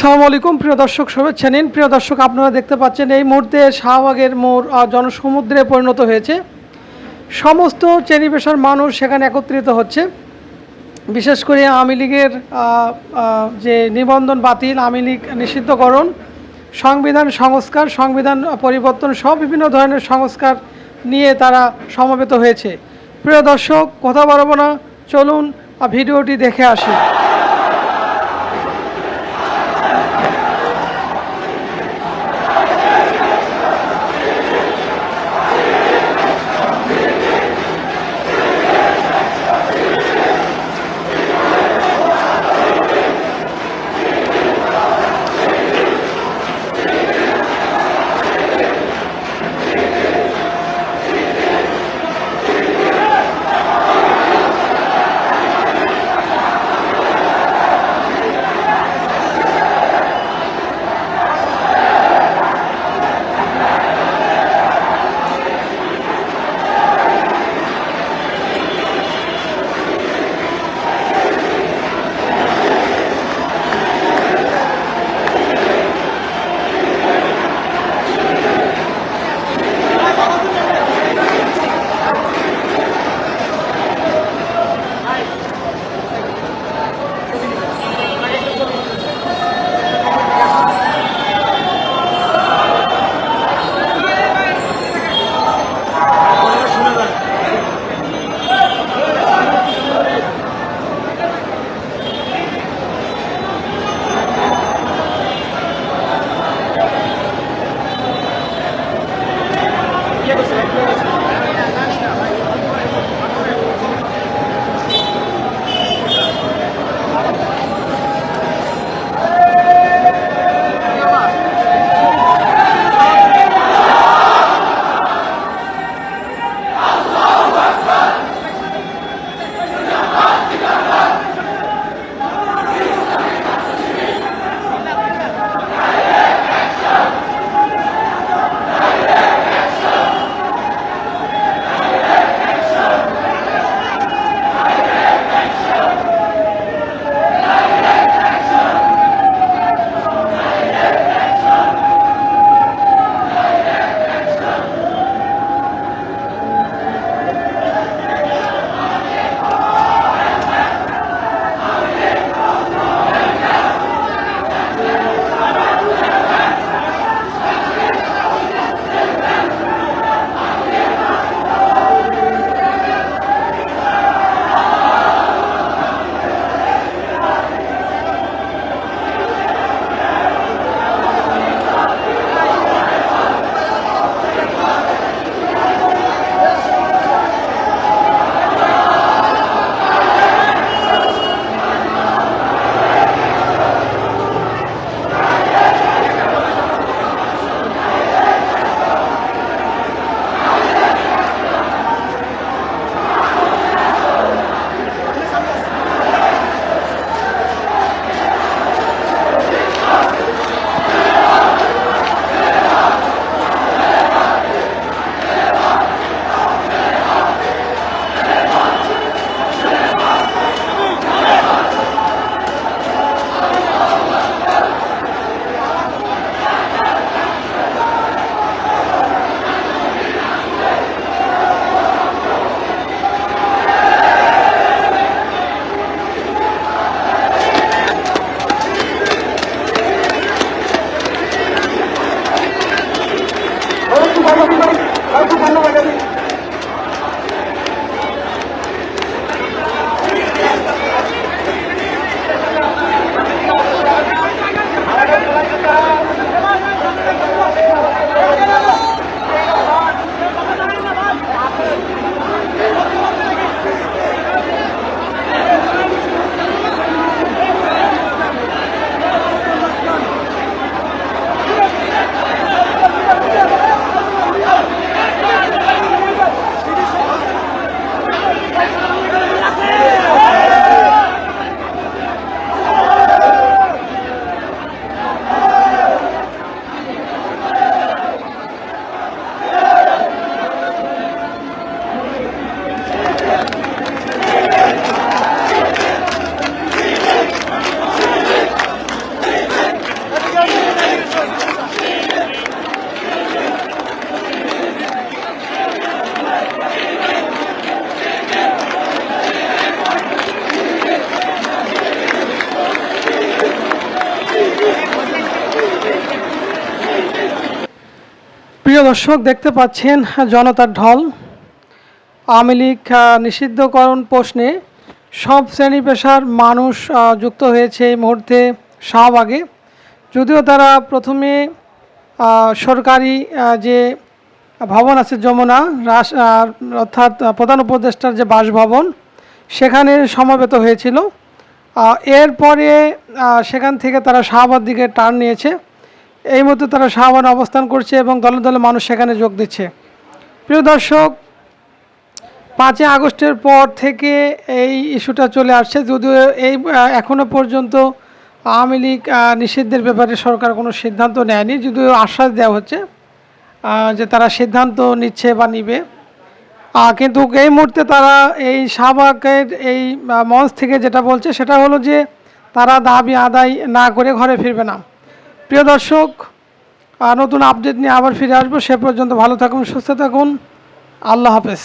সালামু আলাইকুম, প্রিয় দর্শক, শুভেচ্ছা নিন। প্রিয় দর্শক, আপনারা দেখতে পাচ্ছেন এই মুহূর্তে শাহবাগের মোড় জনসমুদ্রে পরিণত হয়েছে। সমস্ত পেশার মানুষ সেখানে একত্রিত হচ্ছে। বিশেষ করে আওয়ামী লীগের যে নিবন্ধন বাতিল, আওয়ামী লীগ নিষিদ্ধকরণ, সংবিধান সংস্কার, সংবিধান পরিবর্তন, সব বিভিন্ন ধরনের সংস্কার নিয়ে তারা সমবেত হয়েছে। প্রিয় দর্শক, কথা বলব না। চলুন ভিডিওটি দেখে আসি। প্রিয় দর্শক, দেখতে পাচ্ছেন জনতার ঢল। আওয়ামী লীগ নিষিদ্ধকরণ প্রশ্নে সব শ্রেণি পেশার মানুষ যুক্ত হয়েছে এই মুহূর্তে শাহবাগে। যদিও তারা প্রথমে সরকারি যে ভবন আছে যমুনা, রাস অর্থাৎ প্রধান উপদেষ্টার যে বাসভবন, সেখানে সমাবেত হয়েছিল। এরপরে সেখান থেকে তারা শাহবাগ দিকে টার্ন নিয়েছে। এই মুহূর্তে তারা শাহবাগে অবস্থান করছে এবং দলে দলে মানুষ সেখানে যোগ দিচ্ছে। প্রিয় দর্শক পাঁচই আগস্টের পর থেকে এই ইস্যুটা চলে আসছে। যদিও এই আহ, এখনও পর্যন্ত আওয়ামী লীগ নিষিদ্ধের ব্যাপারে সরকার কোনো সিদ্ধান্ত নেয়নি। যদিও আশ্বাস দেওয়া হচ্ছে যে তারা সিদ্ধান্ত নিচ্ছে বা নিবে। কিন্তু এই মুহূর্তে তারা এই শাহবাগের এই মঞ্চ থেকে যেটা বলছে সেটা হলো যে তারা দাবি আদায় না করে ঘরে ফিরবে না। প্রিয় দর্শক নতুন আপডেট নিয়ে আবার ফিরে আসব। সে পর্যন্ত ভালো থাকুন, সুস্থ থাকুন। আল্লাহ হাফেজ।